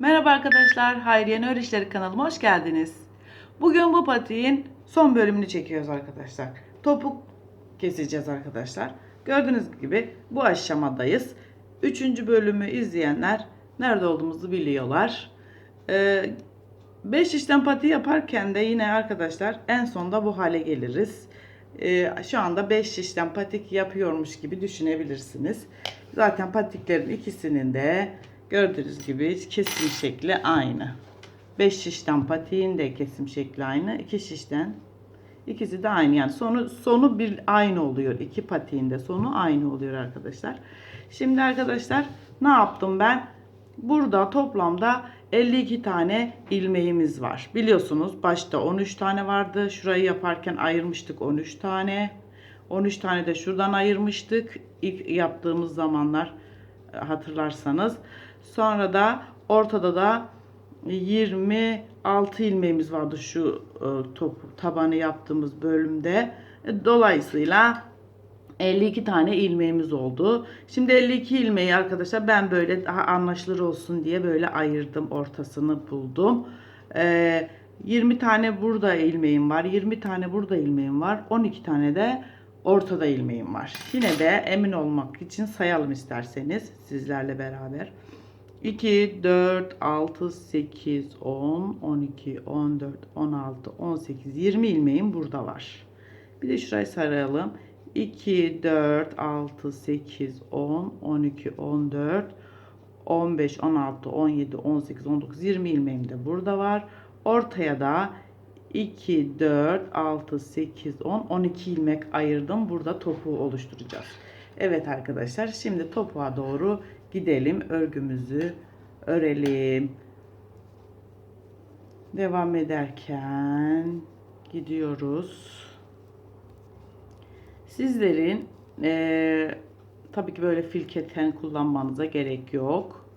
Merhaba arkadaşlar, Hayriye Nör İşleri kanalıma hoş geldiniz. Bugün bu patiğin son bölümünü çekiyoruz arkadaşlar. Topuk keseceğiz arkadaşlar. Gördüğünüz gibi bu aşamadayız. Üçüncü bölümü izleyenler nerede olduğumuzu biliyorlar. 5 işlem pati yaparken de yine arkadaşlar en sonda bu hale geliriz. Ee, şu anda 5 şişten patik yapıyormuş gibi düşünebilirsiniz. Zaten patiklerin ikisinin de gördüğünüz gibi kesim şekli aynı. 5 şişten patiğin de kesim şekli aynı. 2 şişten ikisi de aynı. Yani sonu sonu bir aynı oluyor. İki patiğin de sonu aynı oluyor arkadaşlar. Şimdi arkadaşlar ne yaptım ben? Burada toplamda 52 tane ilmeğimiz var. Biliyorsunuz başta 13 tane vardı. Şurayı yaparken ayırmıştık 13 tane. 13 tane de şuradan ayırmıştık. İlk yaptığımız zamanlar hatırlarsanız. Sonra da ortada da 26 ilmeğimiz vardı şu e, top tabanı yaptığımız bölümde. E, Dolayısıyla 52 tane ilmeğimiz oldu. Şimdi 52 ilmeği arkadaşlar ben böyle daha anlaşılır olsun diye böyle ayırdım. Ortasını buldum. Ee, 20 tane burada ilmeğim var. 20 tane burada ilmeğim var. 12 tane de ortada ilmeğim var. Yine de emin olmak için sayalım isterseniz sizlerle beraber. 2, 4, 6, 8, 10, 12, 14, 16, 18, 20 ilmeğim burada var. Bir de şurayı saralım. 2, 4, 6, 8, 10, 12, 14, 15, 16, 17, 18, 19, 20 ilmeğim de burada var. Ortaya da 2, 4, 6, 8, 10, 12 ilmek ayırdım. Burada topuğu oluşturacağız. Evet arkadaşlar şimdi topuğa doğru gidelim. Örgümüzü örelim. Devam ederken gidiyoruz. Sizlerin eee tabii ki böyle fil keten kullanmanıza gerek yok.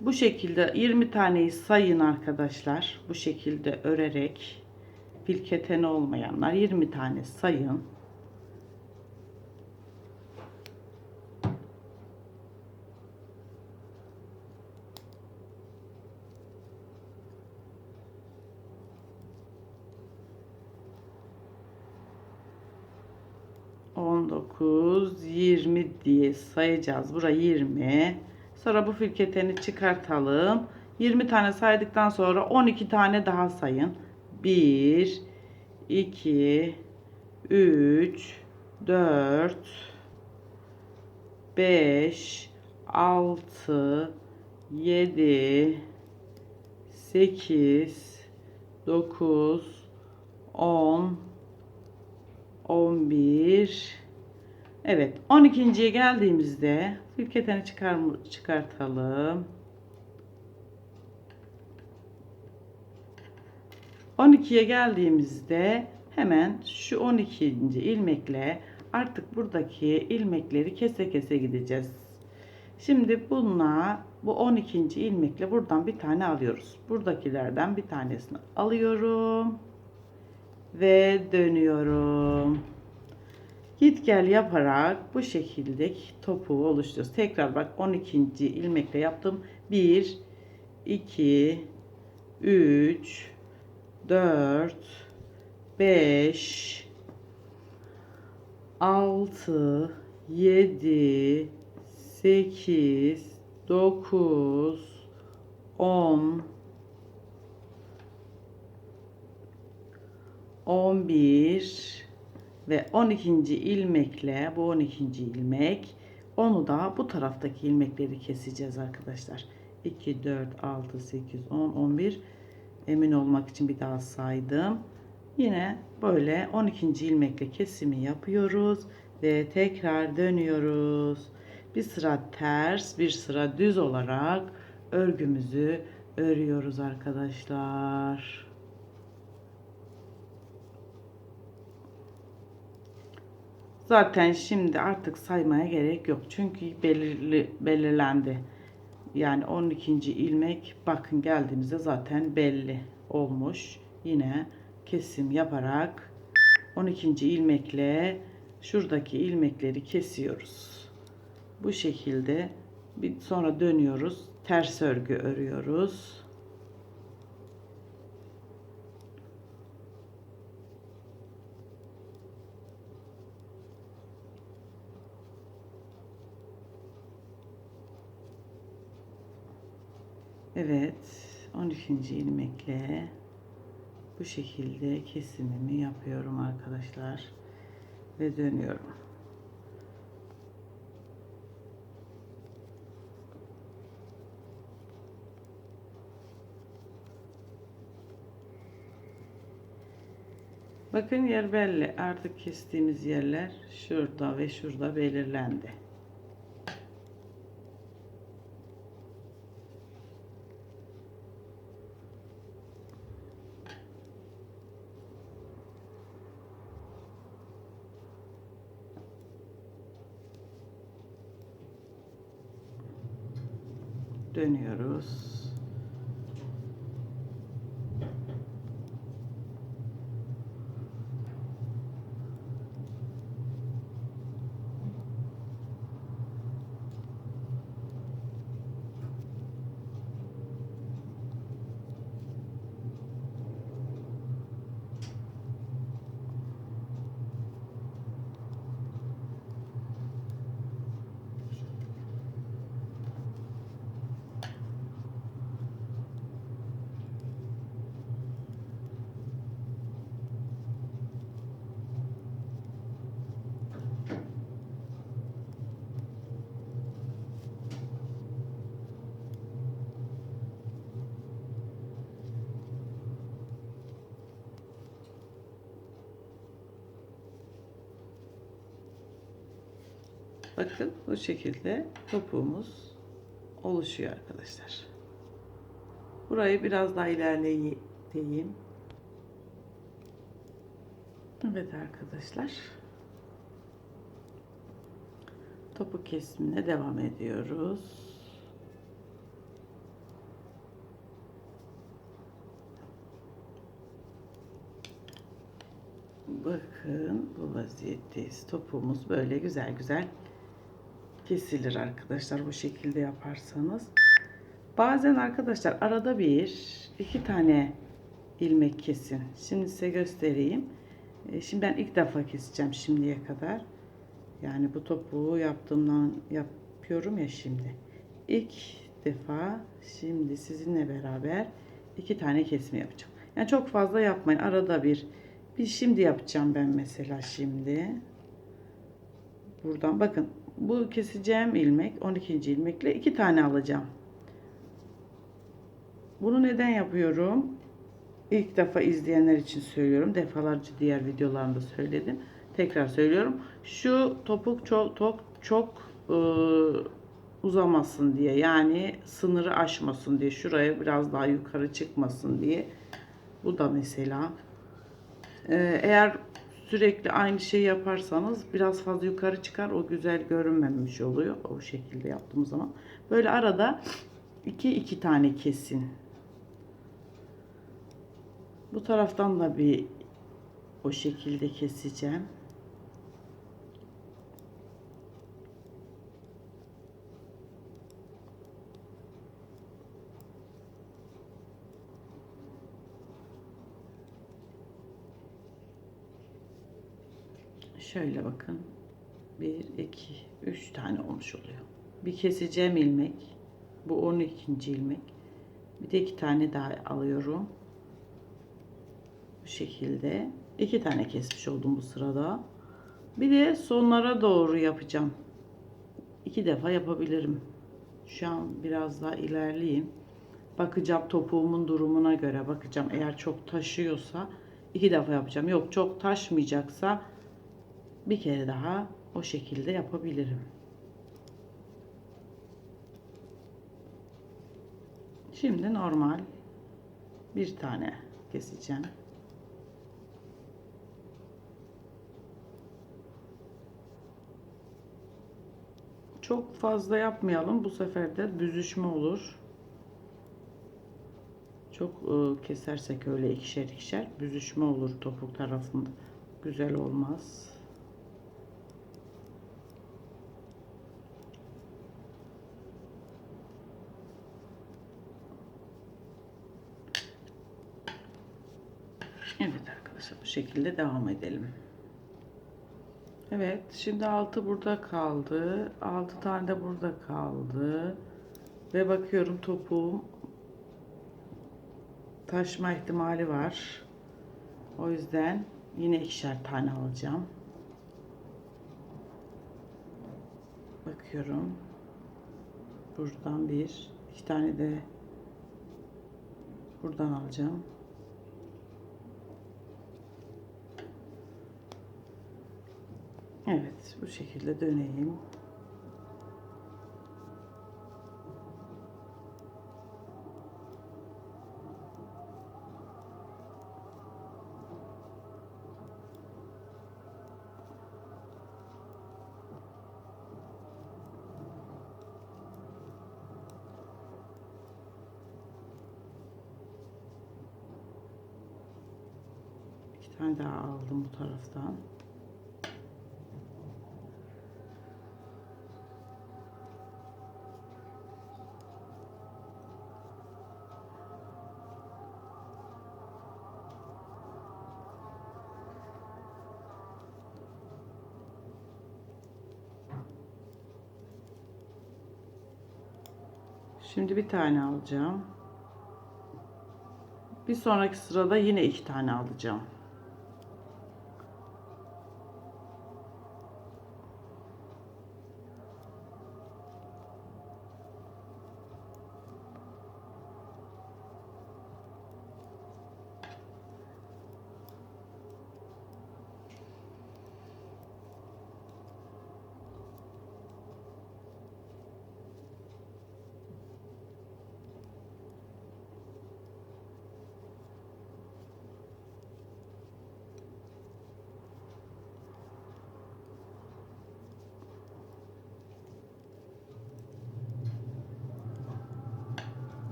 Bu şekilde 20 taneyi sayın arkadaşlar. Bu şekilde örerek fil keteni olmayanlar 20 tane sayın. On dokuz, yirmi diye sayacağız. Bura 20. Sonra bu filketeni çıkartalım. 20 tane saydıktan sonra 12 tane daha sayın. 1 2 3 4 5 6 7 8 9 10 11 Evet 12.ye geldiğimizde filketeni çıkar, çıkartalım. 12'ye geldiğimizde hemen şu 12. ilmekle artık buradaki ilmekleri kese kese gideceğiz. Şimdi bununla bu 12. ilmekle buradan bir tane alıyoruz. Buradakilerden bir tanesini alıyorum ve dönüyorum. Git gel yaparak bu şekilde topuğu oluşturuyoruz. Tekrar bak 12. ilmekle yaptım. 1 2 3 4 5 6 7 8 9 10 11 ve 12. ilmekle bu 12. ilmek onu da bu taraftaki ilmekleri keseceğiz arkadaşlar. 2 4 6 8 10 11 emin olmak için bir daha saydım. Yine böyle 12. ilmekle kesimi yapıyoruz ve tekrar dönüyoruz. Bir sıra ters, bir sıra düz olarak örgümüzü örüyoruz arkadaşlar. Zaten şimdi artık saymaya gerek yok. Çünkü belirli belirlendi. Yani 12. ilmek bakın geldiğimizde zaten belli olmuş. Yine kesim yaparak 12. ilmekle şuradaki ilmekleri kesiyoruz. Bu şekilde bir sonra dönüyoruz. ters örgü örüyoruz. Evet, 12. ilmekle bu şekilde kesimimi yapıyorum arkadaşlar ve dönüyorum. Bakın yer belli. Artık kestiğimiz yerler şurada ve şurada belirlendi. Dönüyoruz. Bakın bu şekilde topuğumuz oluşuyor arkadaşlar. Burayı biraz daha ilerleyeyim. Evet arkadaşlar. Topuk kesimine devam ediyoruz. Bakın bu vaziyetteyiz. Topumuz böyle güzel güzel kesilir arkadaşlar bu şekilde yaparsanız. Bazen arkadaşlar arada bir iki tane ilmek kesin. Şimdi size göstereyim. E, şimdi ben ilk defa keseceğim şimdiye kadar. Yani bu topuğu yaptığımdan yapıyorum ya şimdi. İlk defa şimdi sizinle beraber iki tane kesme yapacağım. Yani çok fazla yapmayın. Arada bir. Bir şimdi yapacağım ben mesela şimdi. Buradan bakın bu keseceğim ilmek 12. ilmekle iki tane alacağım. Bunu neden yapıyorum? İlk defa izleyenler için söylüyorum. Defalarca diğer videolarımda söyledim. Tekrar söylüyorum. Şu topuk çok çok çok e, uzamasın diye. Yani sınırı aşmasın diye. Şuraya biraz daha yukarı çıkmasın diye. Bu da mesela. E, eğer sürekli aynı şeyi yaparsanız biraz fazla yukarı çıkar. O güzel görünmemiş oluyor. O şekilde yaptığımız zaman. Böyle arada iki iki tane kesin. Bu taraftan da bir o şekilde keseceğim. Şöyle bakın. 1, 2, 3 tane olmuş oluyor. Bir keseceğim ilmek. Bu 12. ilmek. Bir de iki tane daha alıyorum. Bu şekilde. iki tane kesmiş oldum bu sırada. Bir de sonlara doğru yapacağım. İki defa yapabilirim. Şu an biraz daha ilerleyeyim. Bakacağım topuğumun durumuna göre bakacağım. Eğer çok taşıyorsa iki defa yapacağım. Yok çok taşmayacaksa bir kere daha o şekilde yapabilirim. Şimdi normal bir tane keseceğim. Çok fazla yapmayalım. Bu sefer de büzüşme olur. Çok ıı, kesersek öyle ikişer ikişer büzüşme olur topuk tarafında. Güzel olmaz. Evet arkadaşlar bu şekilde devam edelim. Evet şimdi 6 burada kaldı. 6 tane de burada kaldı. Ve bakıyorum topuğum taşma ihtimali var. O yüzden yine ikişer tane alacağım. Bakıyorum. Buradan bir, iki tane de buradan alacağım. Evet, bu şekilde döneyim. Tane daha aldım bu taraftan. Şimdi bir tane alacağım. Bir sonraki sırada yine iki tane alacağım.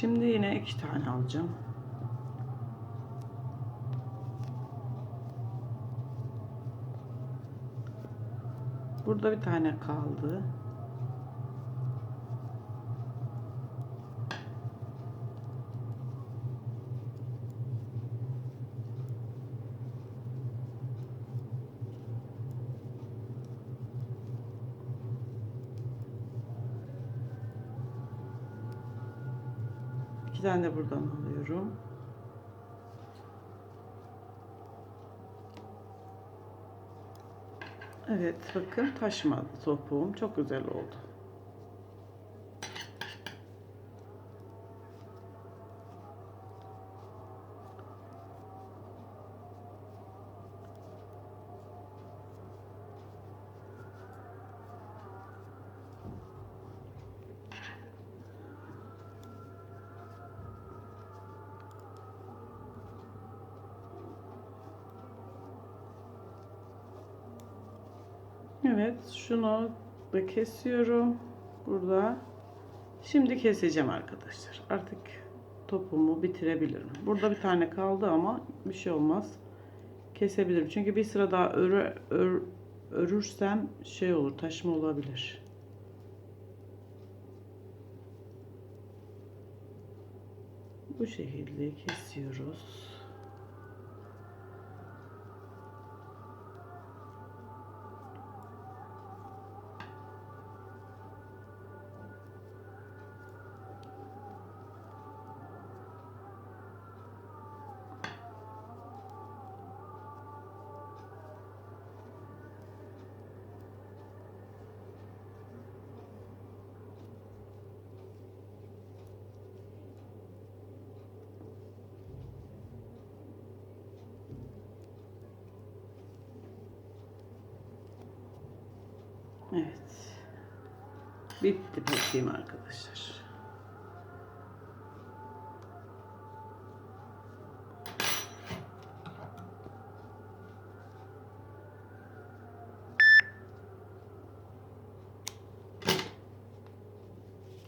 Şimdi yine iki tane alacağım. Burada bir tane kaldı. Tane de buradan alıyorum. Evet bakın taşmadı topuğum. Çok güzel oldu. Evet şunu da kesiyorum burada. Şimdi keseceğim arkadaşlar. Artık topumu bitirebilirim. Burada bir tane kaldı ama bir şey olmaz. Kesebilirim. Çünkü bir sıra daha örü, ör, örürsem şey olur taşma olabilir. Bu şekilde kesiyoruz. Bitti patiğim arkadaşlar.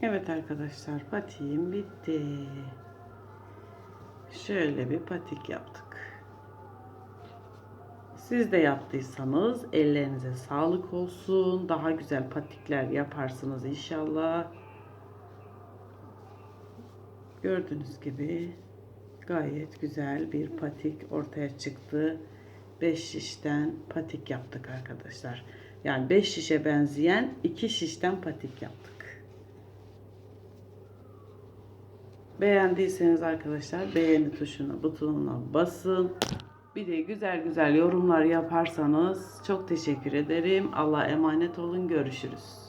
Evet arkadaşlar patiğim bitti. Şöyle bir patik yaptık. Siz de yaptıysanız ellerinize sağlık olsun. Daha güzel patikler yaparsınız inşallah. Gördüğünüz gibi gayet güzel bir patik ortaya çıktı. 5 şişten patik yaptık arkadaşlar. Yani 5 şişe benzeyen 2 şişten patik yaptık. Beğendiyseniz arkadaşlar beğeni tuşuna butonuna basın. Bir de güzel güzel yorumlar yaparsanız çok teşekkür ederim. Allah'a emanet olun. Görüşürüz.